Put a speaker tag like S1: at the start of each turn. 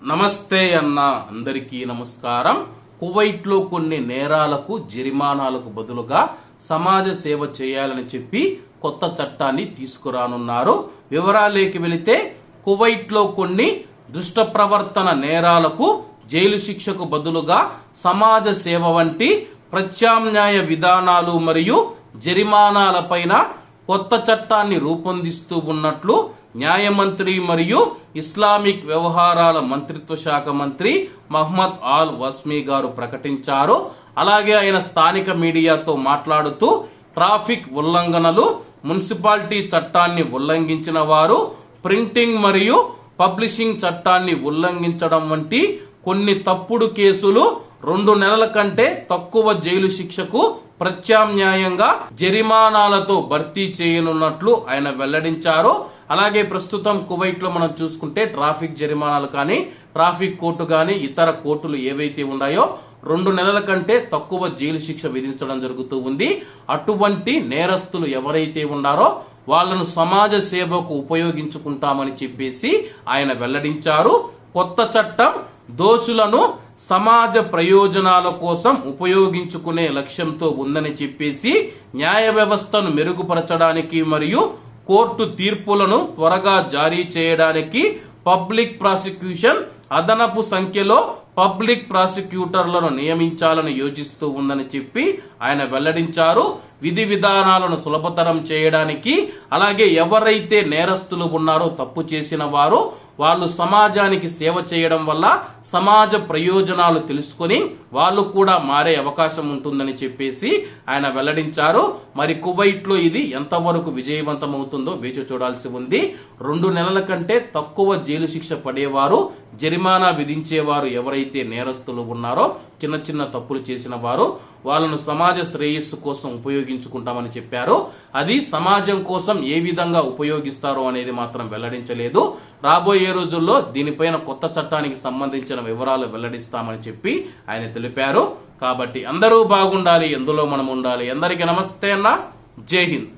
S1: నమస్తే అన్న అందరికీ నమస్కారం. కువైట్లో కొన్ని నేరాలకు జరిమానాలకు బదులుగా సమాజ సేవ చేయాలని చెప్పి కొత్త చట్టాన్ని తీసుకురానున్నారు. వివరాలేకి వెళితే కువైట్లో కొన్ని దుష్ట ప్రవర్తన నేరాలకు జైలు శిక్షకు బదులుగా సమాజ సేవ వంటి ప్రత్యామ్నాయ విధానాలు మరియు జరిమానాలపైన కొత్త చట్టాన్ని రూపొందిస్తూ ఉన్నట్లు న్యాయమంత్రి మరియు ఇస్లామిక్ వ్యవహారాల మంత్రిత్వ శాఖ మంత్రి మహ్మద్ ఆల్ వస్మీ గారు ప్రకటించారు. అలాగే ఆయన స్థానిక మీడియాతో మాట్లాడుతూ ట్రాఫిక్ ఉల్లంఘనలు మున్సిపాలిటీ చట్టాన్ని ఉల్లంఘించిన వారు ప్రింటింగ్ మరియు పబ్లిషింగ్ చట్టాన్ని ఉల్లంఘించడం వంటి కొన్ని తప్పుడు కేసులు రెండు నెలల కంటే తక్కువ జైలు శిక్షకు ప్రత్యామ్నాయంగా జరిమానాలతో భర్తీ చేయనున్నట్లు ఆయన వెల్లడించారు. అలాగే ప్రస్తుతం కువైట్లో మనం చూసుకుంటే ట్రాఫిక్ జరిమానాలు కానీ ట్రాఫిక్ కోర్టు కానీ ఇతర కోర్టులు ఏవైతే ఉన్నాయో రెండు నెలల కంటే తక్కువ జైలు శిక్ష విధించడం జరుగుతూ ఉంది. అటువంటి నేరస్తులు ఎవరైతే ఉన్నారో వాళ్ళను సమాజ సేవకు ఉపయోగించుకుంటామని చెప్పేసి ఆయన వెల్లడించారు. కొత్త చట్టం దోషులను సమాజ ప్రయోజనాల కోసం ఉపయోగించుకునే లక్ష్యంతో ఉందని చెప్పేసి న్యాయ వ్యవస్థను మెరుగుపరచడానికి మరియు కోర్టు తీర్పులను త్వరగా జారీ చేయడానికి పబ్లిక్ ప్రాసిక్యూషన్ అదనపు సంఖ్యలో పబ్లిక్ ప్రాసిక్యూటర్లను నియమించాలని యోచిస్తూ ఉందని చెప్పి ఆయన వెల్లడించారు. విధి విధానాలను సులభతరం చేయడానికి అలాగే ఎవరైతే నేరస్తులు ఉన్నారో తప్పు చేసిన వారు వాళ్ళు సమాజానికి సేవ చేయడం వల్ల సమాజ ప్రయోజనాలు తెలుసుకొని వాళ్ళు కూడా మారే అవకాశం ఉంటుందని చెప్పేసి ఆయన వెల్లడించారు. మరి కువైట్లో ఇది ఎంతవరకు విజయవంతమవుతుందో వేచి చూడాల్సి ఉంది. రెండు నెలల కంటే తక్కువ జైలు శిక్ష పడేవారు. జరిమానా విధించేవారు ఎవరైతే నేరస్తులు ఉన్నారో చిన్న చిన్న తప్పులు చేసిన వారు వాళ్ళను సమాజ శ్రేయస్సు కోసం ఉపయోగించుకుంటామని చెప్పారు. అది సమాజం కోసం ఏ విధంగా ఉపయోగిస్తారో అనేది మాత్రం వెల్లడించలేదు. రాబోయే రోజుల్లో దీనిపైన కొత్త చట్టానికి సంబంధించిన వివరాలు వెల్లడిస్తామని చెప్పి ఆయన తెలిపారు. కాబట్టి అందరూ బాగుండాలి ఎందులో మనం ఉండాలి. అందరికీ నమస్తే అన్న. జై హింద్.